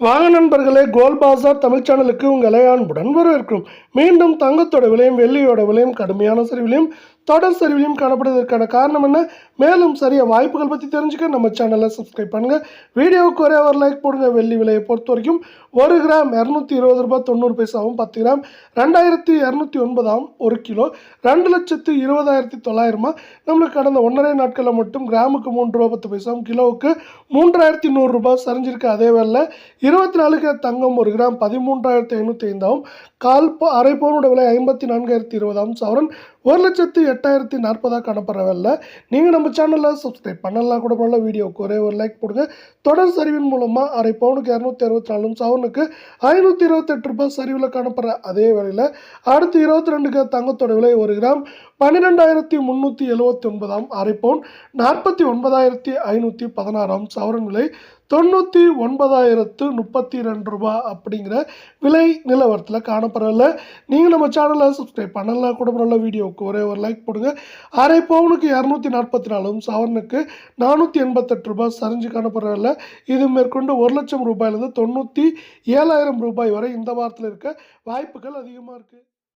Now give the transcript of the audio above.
வாங்க நண்பர்களே கோல் பாசார் தமிழ் சேனலுக்கு உங்கள் அன்புடன் வரவேற்கிறோம். மீண்டும் தங்கத்தோட விலையும் வெள்ளியோட விலையும் கடுமையான சரிவிலையும் தொடர் சரிவிலையும் காணப்படுவதற்கான காரணம் என்ன? மேலும் சரிய வாய்ப்புகள் பற்றி தெரிஞ்சுக்க நம்ம சேனலை சப்ஸ்கிரைப் பண்ணுங்கள் வீடியோவுக்கு ஒரே ஒரு லைக் போடுங்க. வெள்ளி விலையை பொறுத்த வரைக்கும் ஒரு கிராம் இரநூத்தி இருபது ரூபாய் தொண்ணூறு பைசாவும் பத்து கிராம் ரெண்டாயிரத்தி இரநூத்தி ஒன்பதாம் ஒரு கிலோ ரெண்டு லட்சத்து இருபதாயிரத்தி தொள்ளாயிரமா? நம்மளுக்கு கடந்த ஒன்றரை நாட்களில் மட்டும் கிராமுக்கு மூன்று ரூபா பத்து பைசாவும் கிலோவுக்கு மூன்றாயிரத்தி நூறுரூபா சரிஞ்சிருக்கு. அதே வேலை இருபத்தி நாலு கிராம் தங்கம் ஒரு கிராம் பதிமூன்றாயிரத்தி ஐநூற்றி ஐந்தாவும் கால் அரை பவுனோட விலை ஐம்பத்தி நான்காயிரத்தி இருபதாம் சவரன் ஒரு லட்சத்து எட்டாயிரத்தி நாற்பதாக காணப்படுற நீங்கள் நம்ம சேனலில் சப்ஸ்கிரைப் பண்ணலாம் கூட பண்ணல வீடியோவுக்கு ஒரே ஒரு லைக் போடுங்க. தொடர் சரிவின் மூலமாக அரை பவுனுக்கு இரநூத்தி அறுபத்தி நாலும் சவனுக்கு ஐநூற்றி இருபத்தெட்டு ரூபாய் சரிவில் காணப்படுற அதே வேளையில் அடுத்து இருபத்தி ரெண்டுக்கு தங்கத்தோட விலை ஒரு கிராம் பன்னிரெண்டாயிரத்தி முந்நூற்றி எழுபத்தி ஒன்பதாம் அரை பவுன் நாற்பத்தி ஒன்பதாயிரத்தி ஐநூற்றி பதினாறாம் சவரன் விலை தொண்ணூற்றி ஒன்பதாயிரத்து முப்பத்தி ரெண்டு ரூபா அப்படிங்கிற விலை நிலவரத்தில் காணப்படவில்லை நீங்கள் நம்ம சேனலை சப்ஸ்கிரைப் பண்ணலாம் கூட பண்ணல வீடியோவுக்கு ஒரே ஒரு லைக் போடுங்க. அரை பவுனுக்கு இரநூத்தி நாற்பத்தி நாலும் சவரனுக்கு நானூற்றி எண்பத்தெட்டு ரூபாய் சரிஞ்சு காணப்படுறதில்ல இது மேற்கொண்டு ஒரு லட்சம் ரூபாயிலிருந்து தொண்ணூற்றி ஏழாயிரம் ரூபாய் வரை இந்த வாரத்தில் இருக்க வாய்ப்புகள் அதிகமாக இருக்குது